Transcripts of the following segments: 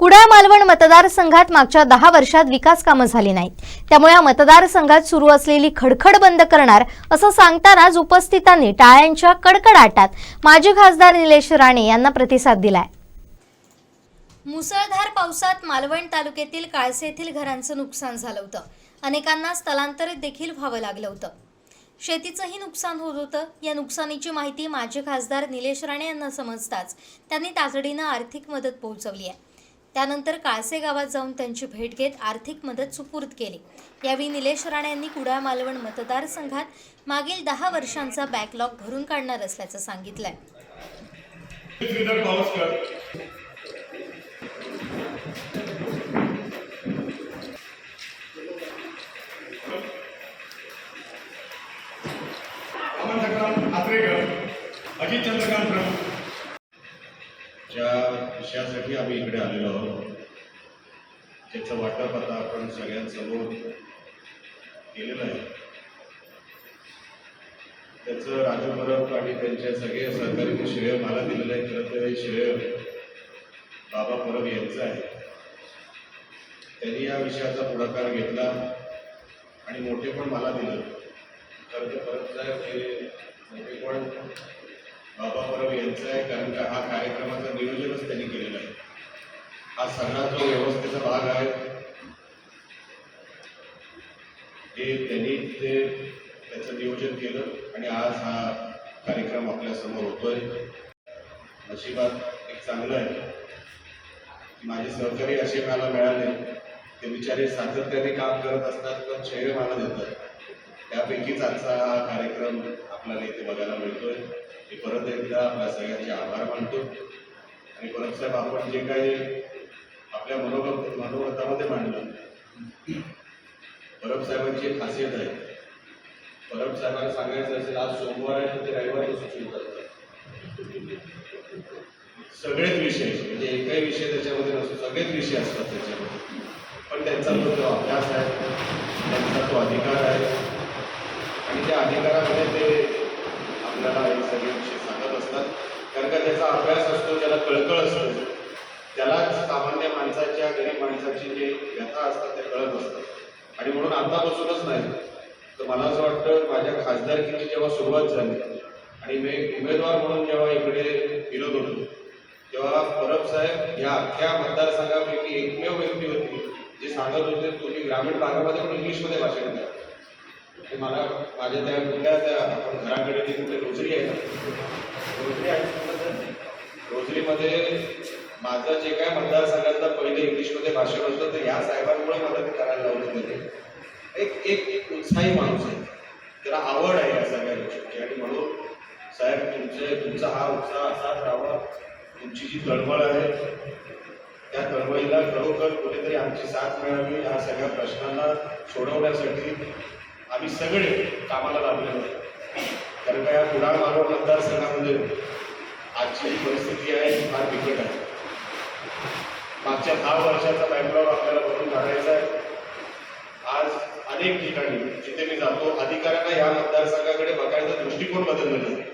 कुडाळ मालवण मतदारसंघात मागच्या दहा वर्षात विकास कामं झाली नाहीत. त्यामुळे या मतदारसंघात सुरू असलेली खडखड बंद करणार असं सांगतानाच उपस्थितांनी टाळ्यांच्या कडकडाटात माजी खासदार निलेश राणे यांना प्रतिसाद दिलाय. मुसळधार पावसात मालवण तालुक्यातील काळसे येथील घरांचं नुकसान झालं होतं. अनेकांना स्थलांतरित देखील व्हावं लागलं होतं. शेतीचंही नुकसान होत होतं. या नुकसानीची माहिती माजी खासदार निलेश राणे यांना समजताच त्यांनी तातडीनं आर्थिक मदत पोहोचवली आहे. त्यानंतर काळसे गावात जाऊन त्यांची भेट घेत आर्थिक मदत सुपूर्द केली. यावेळी निलेश राणे यांनी कुडाळ मालवण मतदारसंघात मागील दहा वर्षांचा बॅकलॉग भरून काढणार असल्याचं सांगितलंय. अजित चंद्रकांत अशासाठी आम्ही इकडे आलेलो आहोत. त्याचं वाटप आता आपण सगळ्यांसमोर केलेलं आहे. त्याचं राजू परब आणि त्यांच्या सगळे सहकार्याने श्रेय मला दिलेलं आहे. खरं तर हे श्रेय बाबा परब यांचं आहे. त्यांनी या विषयाचा पुढाकार घेतला आणि मोठे पण मला दिलं. खरं तर परब साहेब हे मोठे पण बाबा परब यांचं आहे कारण का हा कार्यक्रमाचं नियोजनच त्यांनी केलेलं आहे. हा सगळा जो व्यवस्थेचा भाग आहे ते त्यांनी ते त्याचं नियोजन केलं आणि आज हा कार्यक्रम आपल्यासमोर होतोय. नशिबात एक चांगलं आहे. माझे सहकारी असे मला मिळाले ते बिचारे सातत्याने काम करत असतात पण श्रेय मला देतात. त्यापैकीच आजचा हा कार्यक्रम आपल्याला इथे बघायला मिळतोय. मी परत एकदा आपल्या सगळ्यांचे आभार मानतो. आणि परत साहेब आपण जे काही आपल्या मनोगत मनोगतामध्ये मांडलं परब साहेबांची एक खासियत आहे. परब साहेबांना सांगायचं असेल आज सोमवार आहे ते रविवारी सुचवून करतात. सगळेच विषय म्हणजे एकही विषय त्याच्यामध्ये नसतो सगळेच विषय असतात त्याच्यामध्ये. पण त्यांचा तो जो अभ्यास आहे त्यांचा तो अधिकार आहे. आणि त्या अधिकारामध्ये ते आपल्याला हे सगळे विषय सांगत असतात. कारण का त्याचा अभ्यास असतो त्याला कळकळ असतो. त्यालाच सामान्य माणसाच्या गरीब माणसाची जे व्यथा असतात त्या कळत असतात. आणि म्हणून आतापासूनच नाही. तर मला असं वाटतं माझ्या खासदारकीची जेव्हा सुरुवात झाली आणि मी उमेदवार म्हणून जेव्हा इकडे फिरत होतो तेव्हा परब साहेब या अख्ख्या मतदारसंघापैकी एकमेव व्यक्ती होती जे सांगत होते तुम्ही ग्रामीण भागामध्ये पण इंग्लिशमध्ये भाषण द्या आणि मला माझ्या त्या कुठल्या त्या आपण घराकडे ती कुठे रोजरी आहे रोजरी आहे रोजरीमध्ये माझं जे काय मतदारसंघातलं पहिलं इंग्लिशमध्ये भाषण होतं तर या साहेबांमुळे मला ते करायला लावलं गेले एक एक एक उत्साही माणूस आहे. त्याला आवड आहे या सगळ्या गोष्टीची. आणि म्हणून साहेब तुमचे तुमचा हा उत्साह असाच राहावा. तुमची जी तळमळ आहे त्या तळमळीला खरोखर कुठेतरी आमची साथ मिळावी या सगळ्या प्रश्नांना सोडवण्यासाठी आम्ही सगळे कामाला लागलेलो आहे कारण का या कुडाळ मानव मतदारसंघामध्ये आजची परिस्थिती आहे ही फार बिकट आहे. मागच्या दहा वर्षाचा बॅकलॉग आपल्याला भरून काढायचा आहे. आज अनेक ठिकाणी जिथे मी जातो अधिकाऱ्यांना या मतदारसंघाकडे बघायचा दृष्टिकोन बदललेला आहे.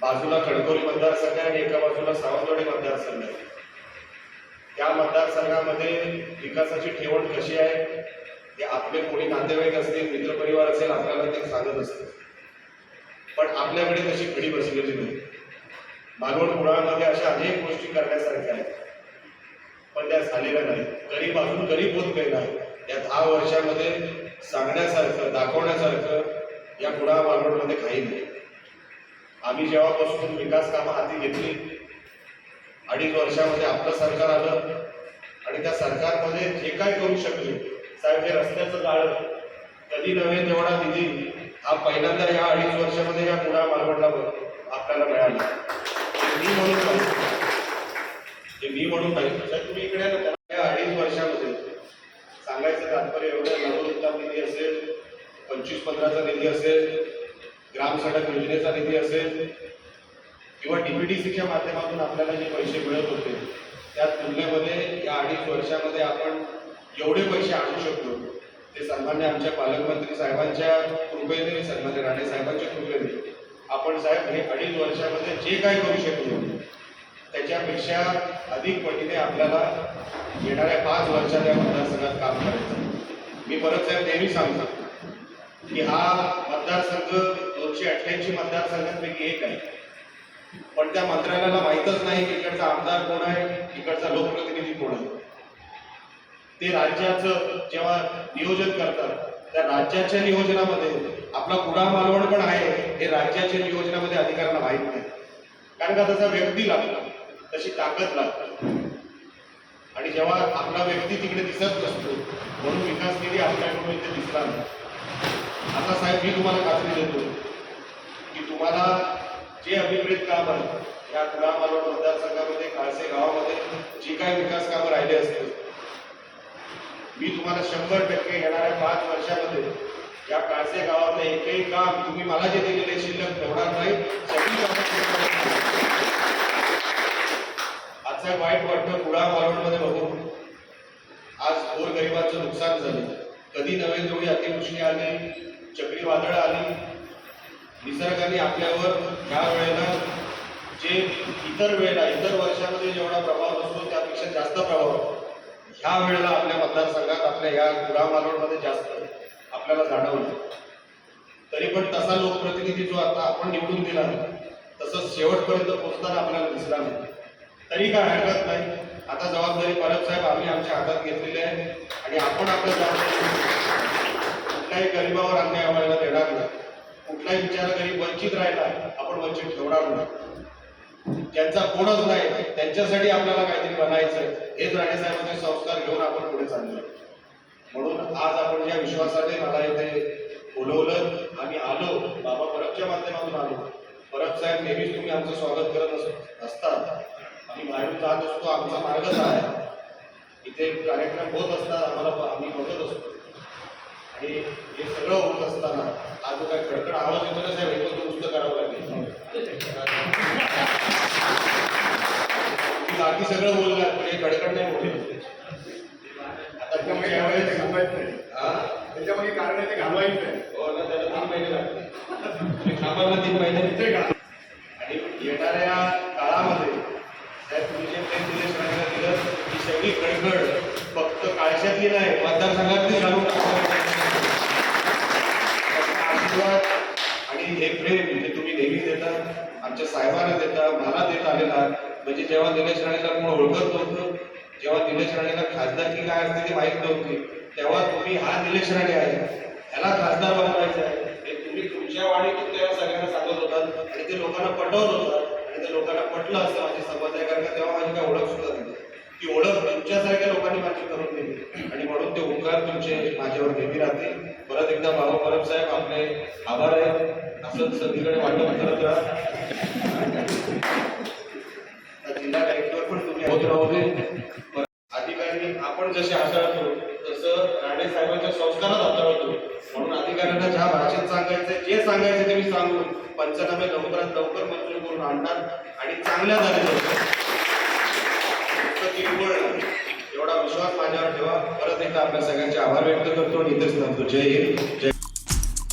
बाजूला खडकोली मतदारसंघ आहे आणि एका बाजूला सावंतवाडी मतदारसंघ आहे. त्या मतदारसंघामध्ये विकासाची ठेवण कशी आहे? ते आपले कोणी नातेवाईक असतील मित्रपरिवार असेल आपल्याला ते सांगत असते पण आपल्याकडे तशी घडी बसलेली नाही. मालवण कुळामध्ये अशा अनेक गोष्टी करण्यासारख्या आहेत. पण त्या झालेल्या नाही गरीब अजून गरीब होत गेला या दहा वर्षामध्ये सांगण्यासारखं दाखवण्यासारखं या कुडाळ मालवणमध्ये काही नाही. आम्ही जेव्हापासून विकास कामं हाती घेतली अडीच वर्षामध्ये आपलं सरकार आलं आणि त्या सरकारमध्ये जे काय करू शकले साहेब हे रस्त्याचं जाळं कधी नव्हे तेवढा निधी हा पहिल्यांदा या अडीच वर्षामध्ये या कुडाळ मालवणला आपल्याला मिळाला. मी म्हणून पाहिजे मी म्हणून पाहिजे साहेब तुम्ही इकडे या अडीच वर्षामध्ये सांगायचं तात्पर्य एवढं नवोदिता निधी असेल पंचवीस पंधराचा निधी असेल ग्राम सडक योजनेचा निधी असेल किंवा डीपीडीसीच्या माध्यमातून आपल्याला जे पैसे मिळत होते त्या तुलनेमध्ये या अडीच वर्षामध्ये आपण एवढे पैसे आणू शकतो? ते सन्मान्य आमच्या पालकमंत्री साहेबांच्या कृपेने सन्मान्य राणे साहेबांच्या कृपेने आपण साहेब हे अडीच वर्षामध्ये जे काही करू शकलो त्याच्यापेक्षा अधिक पटीने आपल्याला येणाऱ्या पाच वर्षात या मतदारसंघात काम करायचं मी परत साहेब नेहमी सांगतो की हा मतदारसंघ दोनशे अठ्ठ्याऐंशी मतदारसंघांपैकी एक आहे. पण त्या मंत्रालयाला माहीतच नाही की इकडचा आमदार कोण आहे इकडचा लोकप्रतिनिधी कोण आहे. ते राज्याचं जेव्हा नियोजन करतात त्या राज्याच्या नियोजनामध्ये आपला कुडा मालवण पण आहे हे राज्याच्या नियोजनामध्ये अधिकाऱ्यांना माहीत नाही. कारण का तसा व्यक्ती लागला तशी ताकद लागते. आणि जेव्हा आपला व्यक्ती तिकडे दिसत नसतो म्हणून विकास निधी आपल्याकडून इथे दिसला नाही. आता साहेब मी तुम्हाला खात्री देतो की तुम्हाला जे अभिप्रेत काम आहे या कुडा मालवण मतदारसंघामध्ये काळसे गावामध्ये जी काही विकास कामं राहिले असतील मी तुम्हाला शंभर टक्के येणाऱ्या पाच वर्षामध्ये या काळसे गावातलं एकही काम तुम्ही मला जे दिलेले शिल्लक ठेवणार नाही सगळी आजचा वाईट वाटतं कुडा मालवणमध्ये बघून. आज गोरगरिबांचं नुकसान झालं. कधी नव्हे जोडी अतिवृष्टी आली चक्रीवादळ आली निसर्गाने आपल्यावर ह्या वेळेला जे इतर वेळेला इतर वर्षामध्ये जेवढा प्रभाव असतो त्यापेक्षा जास्त प्रभाव. ह्या वेळेला आपल्या मतदारसंघात आपल्या या कुडा मालवणमध्ये जास्त आपल्याला जाणवलं. तरी पण तसा लोकप्रतिनिधी जो आता आपण निवडून दिला तसंच शेवटपर्यंत पोहोचताना आपल्याला दिसला नाही. तरी काय हरकत नाही. आता जबाबदारी परब साहेब आम्ही आमच्या हातात घेतलेली आहे आणि आपण आपल्या जबाबदारी कुठल्याही गरिबावर अन्याय व्हायला देणार नाही. कुठलाही विचार गरीब वंचित राहिला आपण वंचित ठेवणार नाही. ज्यांचा कोणच नाही त्यांच्यासाठी आपल्याला काहीतरी बनायचं आहे हेच राणेसाहेबांचे संस्कार घेऊन आपण पुढे चाललो म्हणून आज आपण ज्या विश्वासाने मला इथे बोलवलं आम्ही आलो बाबा परबच्या माध्यमातून आलो. परब साहेब नेहमीच तुम्ही आमचं स्वागत करत असतात. आम्ही बाहेरून जात असतो आमचा मार्गच आहे. इथे कार्यक्रम होत असतात आम्हाला आम्ही बघत असतो. आणि हे सगळं होत असताना आज जो काही खडखड आवाज येतो ना साहेब हे पण दुरुस्त करावं लागेल. बाकी सगळं बोललात पण हे खडखड नाही बोलले त्याच्यामुळे घालवायचं नाही? त्याच्यामुळे कारण आहे ते घालवायचं नाही. हो ना, त्याला तीन महिने थांबायला तीन महिने. ते घाल आणि येणाऱ्या काळामध्ये साहेब तुम्ही जे प्रेम दिलेश राणेला दिलं ही सगळी खडखड फक्त काळशातली नाही मतदारसंघातली घालून आशीर्वाद आणि हे प्रेम जे तुम्ही नेहमी देता आमच्या साहेबांना देता मला देत आलेला. म्हणजे जेव्हा निलेश राणेला कोण ओळखत नव्हतं जेव्हा निलेश राणेला खासदारकी काय असते ते माहीत नव्हती तेव्हा तुम्ही हा निलेश राणे आहे. ह्याला खासदार बनवायचं आहे. हे तुम्ही तुमच्या वाणीतून तेव्हा सगळ्यांना सांगत होतात आणि ते लोकांना पटवत होतात आणि ते लोकांना पटलं असं माझी समज आहे कारण का तेव्हा माझी काय ओळख सुद्धा नाही ती ओळख तुमच्यासारख्या लोकांनी माझी करून दिली. आणि म्हणून ते उपकार तुमचे माझ्यावर नेहमी राहतील. परत एकदा बाबा परब साहेब आपले आभार आहे. असं सगळीकडे वाटप करत राहा होत अधिकारी आपण जसे हाताळतो तसं राणे साहेबांच्या संस्कारात हाताळतो म्हणून अधिकाऱ्यांना ज्या भाषेत सांगायचं जे सांगायचं ते मी सांगून पंचनामे लवकरात लवकर मंजूर करून आणणार आणि चांगल्या झाले एवढा विश्वास माझ्यावर ठेवा. परत एकदा आपल्या सगळ्यांचे आभार व्यक्त करतो आणि इथेच थांबतो. जय हिंद. जय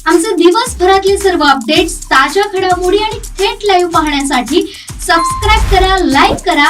आमचे दिवसभरातले सर्व अपडेट्स ताज्या घडामोडी आणि थेट लाईव्ह पाहण्यासाठी सबस्क्राईब करा लाईक करा